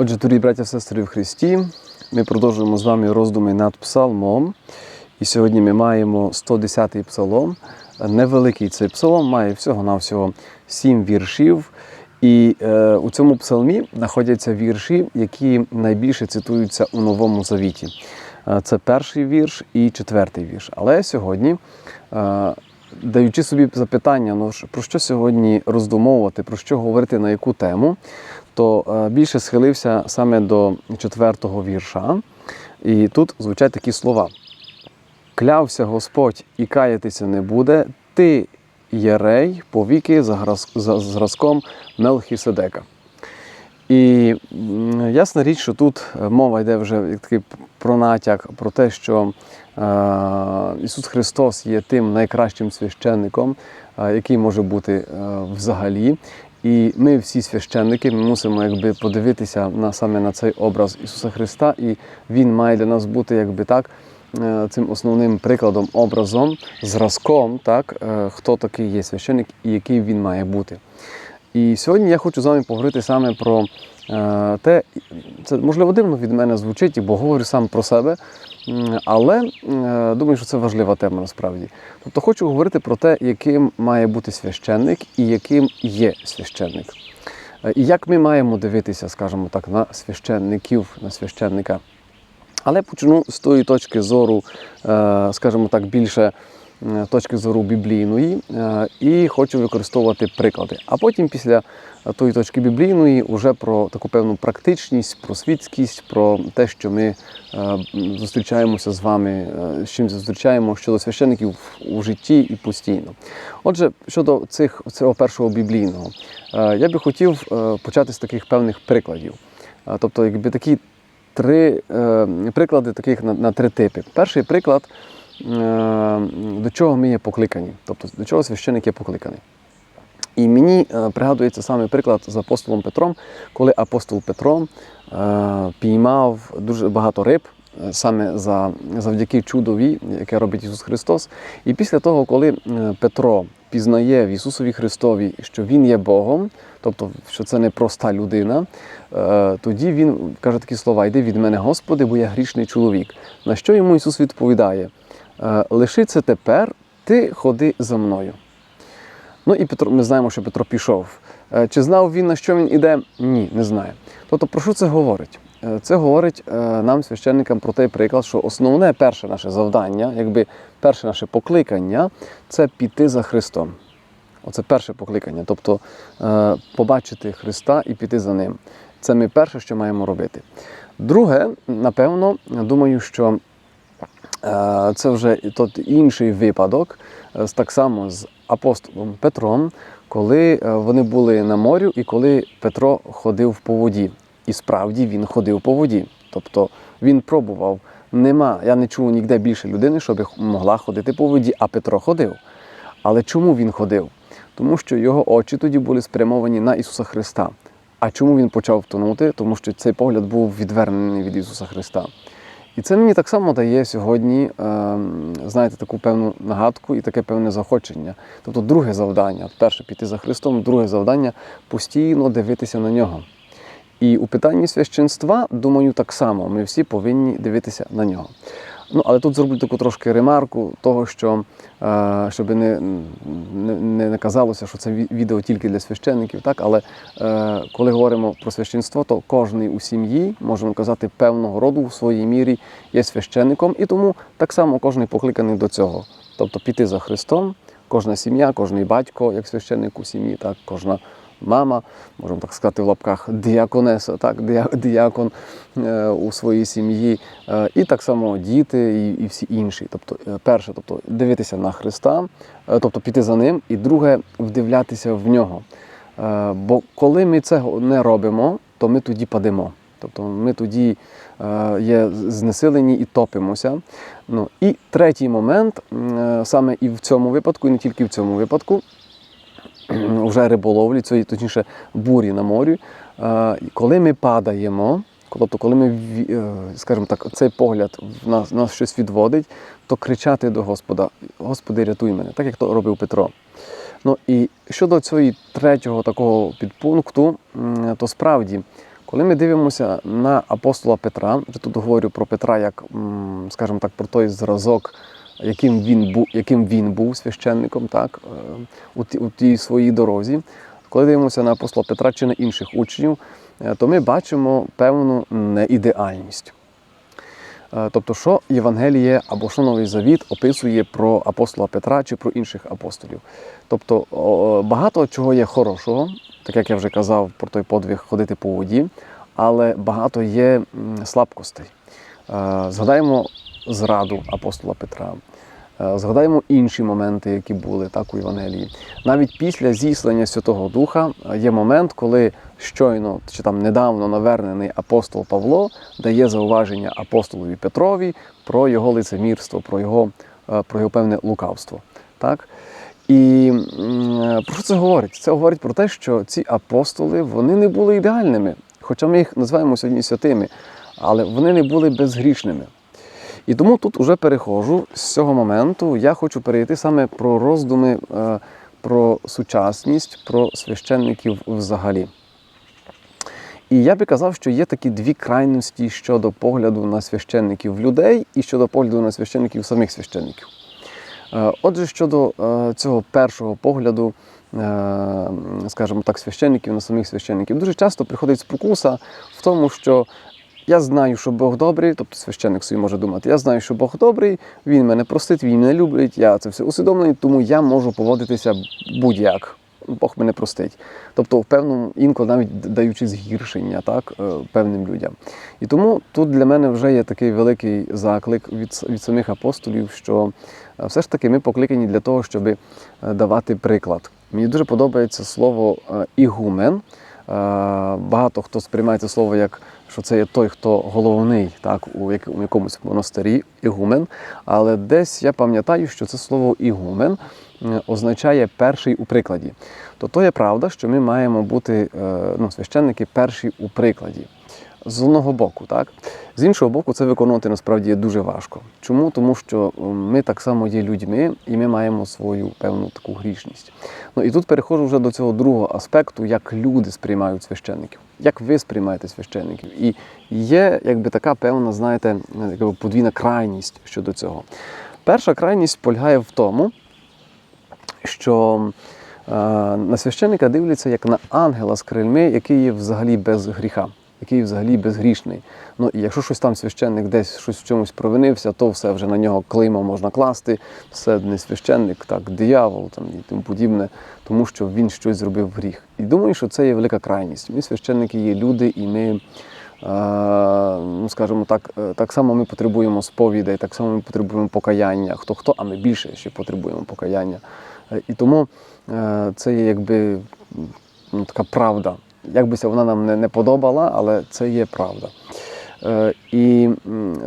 Отже, дорогі браття сестри в Христі, ми продовжуємо з вами роздуми над псалмом. І сьогодні ми маємо 110-й псалом. Невеликий цей псалом має всього-навсього 7 віршів. І е, у цьому псалмі знаходяться вірші, які найбільше цитуються у Новому Завіті. Е, Це перший вірш і четвертий вірш. Але сьогодні, е, даючи собі запитання, ну, про що сьогодні роздумовувати, про що говорити, на яку тему, то е, більше схилився саме до четвертого вірша. І тут звучать такі слова: Клявся Господь і каятися не буде, ти єрей повіки за зразком Мелхіседека. І ясна річ, що тут е, мова йде вже такий про натяк, про те, що е, Ісус Христос є тим найкращим священником, е, який може бути е, взагалі. І ми всі священники, ми мусимо якби подивитися на саме на цей образ Ісуса Христа, і Він має для нас бути якби так. е, Цим основним прикладом, образом, зразком, так, е, хто такий є священник і який він має бути. І сьогодні я хочу з вами поговорити саме про те, це можливо дивно від мене звучить, бо говорю сам про себе, але е, думаю, що це важлива тема насправді. Тобто хочу говорити про те, яким має бути священник і яким є священник. Е, І як ми маємо дивитися, скажімо так, на священників, на священника. Але почну з тої точки зору, е, скажімо так, більше е, точки зору біблійної, е, і хочу використовувати приклади. А потім, після тої точки біблійної, вже про таку певну практичність, про світськість, про те, що ми е, зустрічаємося з вами, е, з чим зустрічаємо щодо священиків у житті і постійно. Отже, щодо цих цього першого біблійного, е, я би хотів е, почати з таких певних прикладів. Е, Тобто, якби такі три е, приклади таких на, на три типи. Перший приклад, е, до чого ми є покликані, тобто до чого священик є покликаний. І мені е, пригадується саме приклад з апостолом Петром, коли апостол Петро е, піймав дуже багато риб. е, Саме за, завдяки чудові, яке робить Ісус Христос. І після того, коли е, Петро пізнає в Ісусові Христові, що Він є Богом, тобто, що це не проста людина, е, тоді він каже такі слова: Йди від мене, Господи, бо я грішний чоловік. На що йому Ісус відповідає? «Е, Лиши це тепер, ти ходи за мною. Ну і Петро, ми знаємо, що Петро пішов. Е, Чи знав він, на що він іде? Ні, не знає. Тобто, про що це говорить? Е, Це говорить нам, священникам, про той приклад, що основне перше наше завдання, якби перше наше покликання це піти за Христом. Оце перше покликання, тобто побачити Христа і піти за ним. Це ми перше, що маємо робити. Друге, напевно, думаю, що Це вже тот інший випадок, е, так само з апостолом Петром, коли е, вони були на морю і коли Петро ходив по воді. І справді він ходив по воді. Тобто він пробував. Нема, я не чув ніде більше людини, щоб могла ходити по воді, а Петро ходив. Але чому він ходив? Тому що його очі тоді були спрямовані на Ісуса Христа. А чому він почав тонути? Тому що цей погляд був відвернений від Ісуса Христа. І це мені так само дає сьогодні, ем, знаєте, таку певну нагадку і таке певне захочення. Тобто, друге завдання, перше піти за Христом, друге завдання постійно дивитися на нього. І у питанні священства, думаю, так само ми всі повинні дивитися на нього. Ну, але тут зроблю таку трошки ремарку того, що е, щоб не, не, не казалося, що це відео тільки для священників, так? але е, коли говоримо про священство, то кожен у сім'ї, можемо казати, певного роду в своїй мірі є священником, і тому так само кожен покликаний до цього. Тобто піти за Христом, кожна сім'я, кожний батько, як священник у сім'ї, так, кожна мама, можемо так сказати в лапках, діаконеса, так, діа- діакон е, у своїй сім'ї, е, і так само діти і, всі інші. Тобто, е, перше, тобто дивитися на Христа, тобто піти за ним, і друге вдивлятися в нього. Бо коли ми цього не робимо, то ми тоді падемо. Тобто ми тоді є знесилені і топимося. Ну, і третій момент, саме і в цьому випадку, і не тільки в цьому випадку, вже риболовлі, цієї, точніше бурі на морі, е, коли ми падаємо, тобто коли ми, е, скажімо так, цей погляд в нас, нас щось відводить, то кричати до Господа: Господи, рятуй мене, так як то робив Петро. Ну і щодо цього третього такого підпункту, то справді, Коли ми дивимося на апостола Петра, вже тут говорю про Петра як, скажімо так, про той зразок, яким він був, яким він був священником, так, е, у, ті- у тій своїй дорозі. Коли дивимося на апостола Петра чи на інших учнів, е, то ми бачимо певну неідеальність. Е, Тобто, що Євангеліє або що Новий Завіт описує про апостола Петра чи про інших апостолів. Тобто багато чого є хорошого, так як я вже казав про той подвиг ходити по воді, але багато є слабкостей. Згадаємо зраду апостола Петра. Е, Згадаємо інші моменти, які були так у Євангелії. Навіть після зіслання Святого Духа е, є момент, коли щойно чи там недавно навернений апостол Павло дає зауваження апостолові Петрові про його лицемірство, про його, е, про його певне лукавство. Так? І про що це говорить? Це говорить про те, що ці апостоли вони не були ідеальними, хоча ми їх називаємо сьогодні святими, але вони не були безгрішними. І тому тут уже переходжу з цього моменту. Я хочу перейти саме про роздуми е, про сучасність, про священників взагалі. І я би казав, що є такі дві крайності щодо погляду на священників людей і щодо погляду на священників самих священників. Е, Отже, щодо е, цього першого погляду, скажімо так, священників на самих священників, дуже часто приходить спокуса в тому, що я знаю, що Бог добрий, тобто священник собі може думати, я знаю, що Бог добрий, він мене простить, він мене любить, я це все усвідомлений, тому я можу поводитися будь-як. Бог мене простить. Тобто, в певному інколи навіть даючи згіршення так, е, певним людям. І тому тут для мене вже є такий великий заклик від, від самих апостолів, що е, все ж таки ми покликані для того, щоб давати приклад. Мені дуже подобається слово е, ігумен. Е, Багато хто сприймає це слово як що це є той, хто головний так, у як- у якомусь монастирі, ігумен. Але десь я пам'ятаю, що це слово ігумен е, означає перший у прикладі. То то є правда, що ми маємо бути е, ну, священники перші у прикладі. З одного боку, так з іншого боку, це виконувати насправді дуже важко. Чому? Тому що ми так само є людьми, і ми маємо свою певну таку грішність. Ну і тут переходжу вже до цього другого аспекту, як люди сприймають священників, як ви сприймаєте священників. І є якби така певна, знаєте, якби подвійна крайність щодо цього. Перша крайність полягає в тому, що е, на священника дивляться як на ангела з крильми, який є взагалі без гріха, який взагалі безгрішний. Ну і якщо щось там священник десь щось в чомусь провинився, то все вже на нього клеймо можна класти. Це не священник, так, диявол там і тому подібне, тому що він щось зробив гріх. І думаю, що це є велика крайність. Ми священники є люди, і ми. е, Ну, скажімо так, е, так само ми потребуємо сповідей, так само ми потребуємо покаяння. Хто хто, а ми більше ще потребуємо покаяння. Е, І тому це є якби ну, така правда. Як бися вона нам не, не подобала, але це є правда. Е, І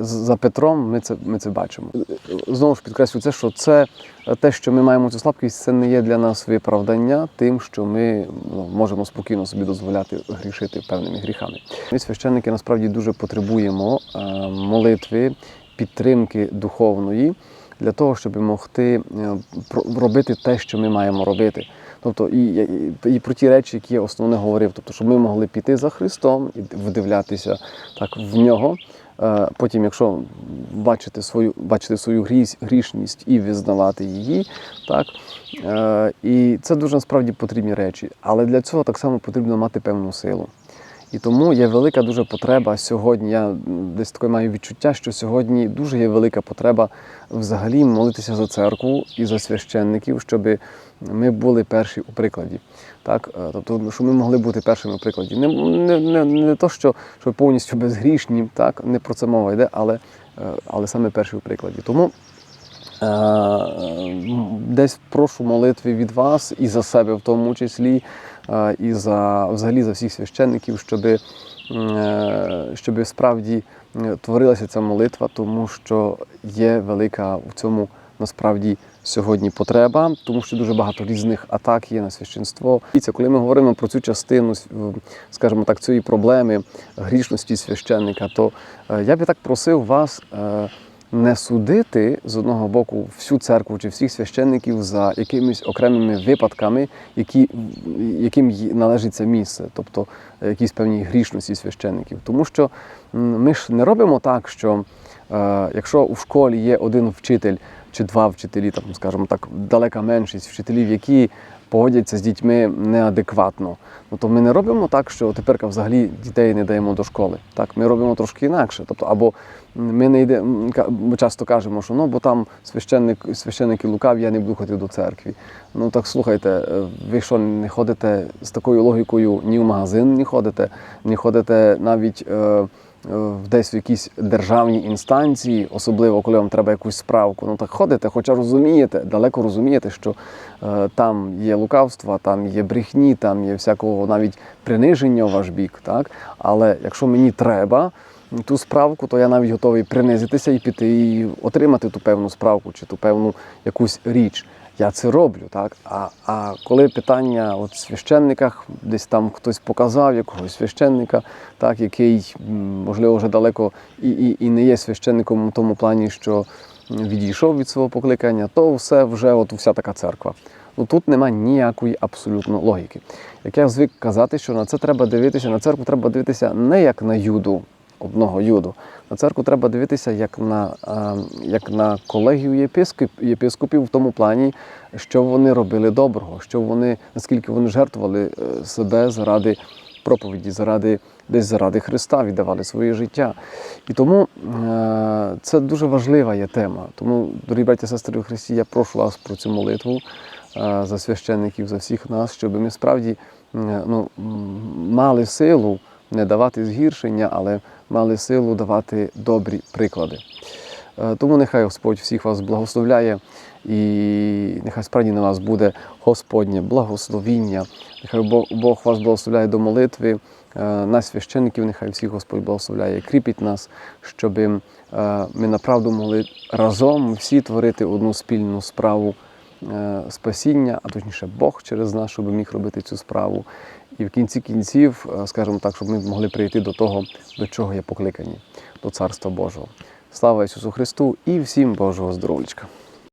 за Петром ми це, ми це бачимо. Е, Знову ж підкреслюю це, що це е, те, що ми маємо цю слабкість, це не є для нас виправдання тим, що ми ну, можемо спокійно собі дозволяти грішити певними гріхами. Ми, священники, насправді дуже потребуємо е, молитви, підтримки духовної для того, щоб могти е, робити те, що ми маємо робити. Тобто і, і, і про ті речі, які я основне говорив, тобто, щоб ми могли піти за Христом і вдивлятися так в нього. Е, Потім, якщо бачити свою, бачити свою грісь, грішність і визнавати її, так е, і це дуже насправді потрібні речі. Але для цього так само потрібно мати певну силу. І тому є велика дуже потреба сьогодні. Я десь таке маю відчуття, що сьогодні дуже є велика потреба взагалі молитися за церкву і за священників, щоб ми були перші у прикладі. Так, Е, тобто, щоб ми могли бути першими у прикладі. Не, не, не, не то, що, що повністю безгрішні, так, не про це мова йде, але, е, але саме перші у прикладі. Тому Десь прошу молитви від вас і за себе в тому числі, е, і за взагалі за всіх священників, щоб, щоб справді е, творилася ця молитва, тому що є велика в цьому насправді сьогодні потреба, тому що дуже багато різних атак є на священство. І це коли ми говоримо про цю частину, скажімо так, цієї проблеми грішності священника, то е, я би так просив вас. Не судити з одного боку всю церкву чи всіх священників за якимись окремими випадками, які, яким належить це місце, тобто е, якісь певні грішності священників. Тому що ми ж не робимо так, що е, якщо у школі є один вчитель чи два вчителі, там, скажімо так, далека меншість вчителів, які поводяться з дітьми неадекватно. Ну то ми не робимо так, що тепер взагалі дітей не даємо до школи. Так, ми робимо трошки інакше. Тобто, або ми не йде, ми часто кажемо, що ну бо там священник, священники лукаві, я не буду ходити до церкви. Ну так слухайте, е, ви що не ходите з такою логікою ні в магазин не ходите, не ходите навіть. Е, Десь в якісь державні інстанції, особливо коли вам треба якусь справку. Ну так ходите, хоча розумієте, далеко розумієте, що е, там є лукавства, там є брехні, там є всякого навіть приниження в ваш бік. Так? Але якщо мені треба ту справку, то я навіть готовий принизитися і піти і отримати ту певну справку чи ту певну якусь річ. Я це роблю, так? А, а коли питання от священниках, десь там хтось показав якогось священника, так, який, можливо, вже далеко і, і, і не є священником у тому плані, що відійшов від свого покликання, то все вже от вся така церква. Ну тут нема ніякої абсолютно логіки. Як я звик казати, що на це треба дивитися, на церкву треба дивитися не як на юду, одного юду. На церкву треба дивитися як на, як на колегію єпископ, єпископів в тому плані, що вони робили доброго, що вони, наскільки вони жертвували е, себе заради проповіді, заради десь заради Христа, віддавали своє життя. І тому е, це дуже важлива є тема. Тому, дорогі браті сестри у Христі, я прошу вас про цю молитву е, за священників, за всіх нас, щоб ми справді ну, мали силу не давати згіршення, але мали силу давати добрі приклади. Е, Тому нехай Господь всіх вас благословляє і нехай справді на вас буде Господнє благословіння. Нехай Бог, вас благословляє до молитви. Е, Нас, священників, нехай всіх Господь благословляє, кріпить нас, щоб е, ми направду могли разом всі творити одну спільну справу спасіння, а точніше Бог через нас, щоб міг робити цю справу. І в кінці кінців, е, скажімо так, щоб ми могли прийти до того, до чого є покликані, до Царства Божого. Слава Ісусу Христу і всім Божого здоров'ячка!